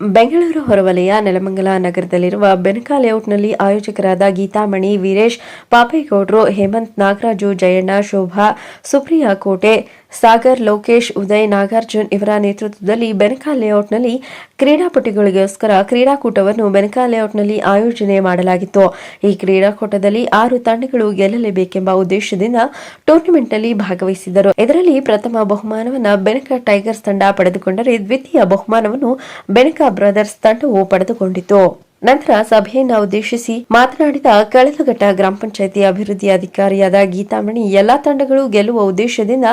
ಬೆಂಗಳೂರು ಹೊರವಲಯ, ನೆಲಮಂಗಲ ನಗರದಲ್ಲಿರುವ ಬೆನಕಾ ಲೇಔಟ್ನಲ್ಲಿ ಆಯೋಜಕರಾದ ಗೀತಾಮಣಿ, ವೀರೇಶ್, ಪಾಪೇಗೌಡ್ರು, ಹೇಮಂತ್ ನಾಗರಾಜು, ಜಯಣ್ಣ, ಶೋಭಾ, ಸುಪ್ರಿಯಾ ಕೋಟೆ ಸಾಗರ್, ಲೋಕೇಶ್, ಉದಯ್, ನಾಗಾರ್ಜುನ್ ಇವರ ನೇತೃತ್ವದಲ್ಲಿ ಬೆನಕಾ ಲೇಔಟ್ನಲ್ಲಿ ಕ್ರೀಡಾಪಟುಗಳಿಗೋಸ್ಕರ ಕ್ರೀಡಾಕೂಟವನ್ನು ಬೆನಕಾ ಲೇಔಟ್ನಲ್ಲಿ ಆಯೋಜನೆ ಮಾಡಲಾಗಿತ್ತು. ಈ ಕ್ರೀಡಾಕೂಟದಲ್ಲಿ ಆರು ತಂಡಗಳು ಗೆಲ್ಲಲೇಬೇಕೆಂಬ ಉದ್ದೇಶದಿಂದ ಟೂರ್ನಿಮೆಂಟ್ನಲ್ಲಿ ಭಾಗವಹಿಸಿದ್ದರು. ಇದರಲ್ಲಿ ಪ್ರಥಮ ಬಹುಮಾನವನ್ನು ಬೆನಕ ಟೈಗರ್ಸ್ ತಂಡ ಪಡೆದುಕೊಂಡರೆ ದ್ವಿತೀಯ ಬಹುಮಾನವನ್ನು ಬೆನಕ ಬ್ರದರ್ಸ್ ತಂಡವು ಪಡೆದುಕೊಂಡಿತು ನಂತರ ಸಭೆಯನ್ನು ಉದ್ದೇಶಿಸಿ ಮಾತನಾಡಿದ ಕಳೆದಘಟ್ಟ ಗ್ರಾಮ ಪಂಚಾಯಿತಿ ಅಭಿವೃದ್ಧಿ ಅಧಿಕಾರಿಯಾದ ಗೀತಾಮಣಿ, ಎಲ್ಲಾ ತಂಡಗಳು ಗೆಲ್ಲುವ ಉದ್ದೇಶದಿಂದ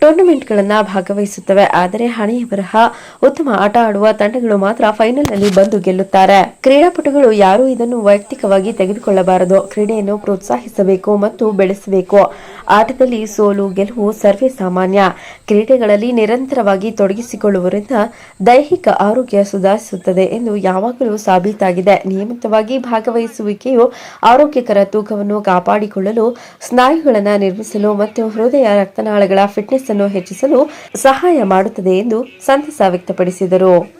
ಟೂರ್ನಮೆಂಟ್ಗಳನ್ನು ಭಾಗವಹಿಸುತ್ತವೆ. ಆದರೆ ಹಣೆಯ ಬರಹ, ಉತ್ತಮ ಆಟ ಆಡುವ ತಂಡಗಳು ಮಾತ್ರ ಫೈನಲ್ನಲ್ಲಿ ಬಂದು ಗೆಲ್ಲುತ್ತಾರೆ. ಕ್ರೀಡಾಪಟುಗಳು ಯಾರೂ ಇದನ್ನು ವೈಯಕ್ತಿಕವಾಗಿ ತೆಗೆದುಕೊಳ್ಳಬಾರದು. ಕ್ರೀಡೆಯನ್ನು ಪ್ರೋತ್ಸಾಹಿಸಬೇಕು ಮತ್ತು ಬೆಳೆಸಬೇಕು. ಆಟದಲ್ಲಿ ಸೋಲು, ಗೆಲುವು ಸರ್ವೇ ಸಾಮಾನ್ಯ. ಕ್ರೀಡೆಗಳಲ್ಲಿ ನಿರಂತರವಾಗಿ ತೊಡಗಿಸಿಕೊಳ್ಳುವುದರಿಂದ ದೈಹಿಕ ಆರೋಗ್ಯ ಸುಧಾರಿಸುತ್ತದೆ ಎಂದು ಯಾವಾಗಲೂ ಸಾಬೀತಾಗಿದೆ. ನಿಯಮಿತವಾಗಿ ಭಾಗವಹಿಸುವಿಕೆಯು ಆರೋಗ್ಯಕರ ತೂಕವನ್ನು ಕಾಪಾಡಿಕೊಳ್ಳಲು, ಸ್ನಾಯುಗಳನ್ನು ನಿರ್ಮಿಸಲು ಮತ್ತು ಹೃದಯ ರಕ್ತನಾಳಗಳ ಫಿಟ್ನೆಸ್ ಅನ್ನು ಹೆಚ್ಚಿಸಲು ಸಹಾಯ ಮಾಡುತ್ತದೆ ಎಂದು ಸಂತಸ ವ್ಯಕ್ತಪಡಿಸಿದರು.